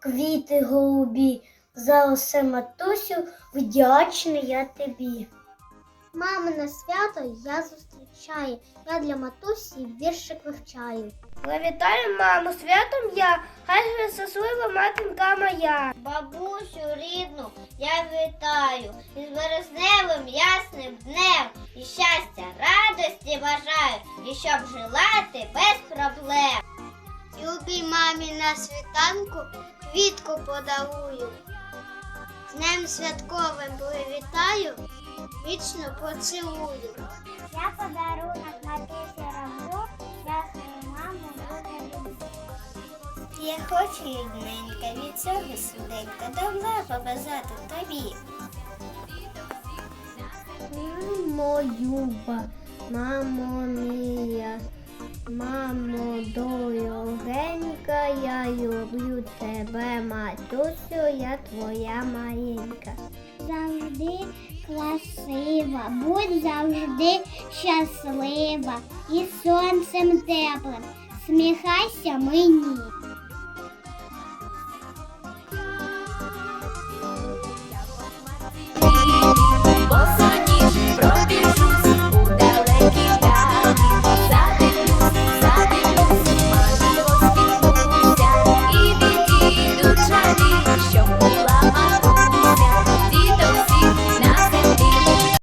квіти голубі. За усе, матусю, вдячний я тобі. Мамине свято я зустрічаю. Я для матусі віршик вивчаю. Привітаю, маму, святом я, хай щаслива матінка моя. Бабусю рідну, я вітаю із березневим ясним днем. І щастя, радості бажаю, і щоб жила. Любій мамі на світанку квітку подарую. З днем святковим привітаю, вічно поцілую. Я подарунок на тисі роблю, я свою маму дуже люблю. Я хочу, рідненька, від цього суденька добра побажати тобі. Мамо Юба, мамо мія, мамо дорогенька, я люблю тебе, матусю, я твоя маленька. Завжди красива, будь завжди щаслива і сонцем теплим. Сміхайся мені.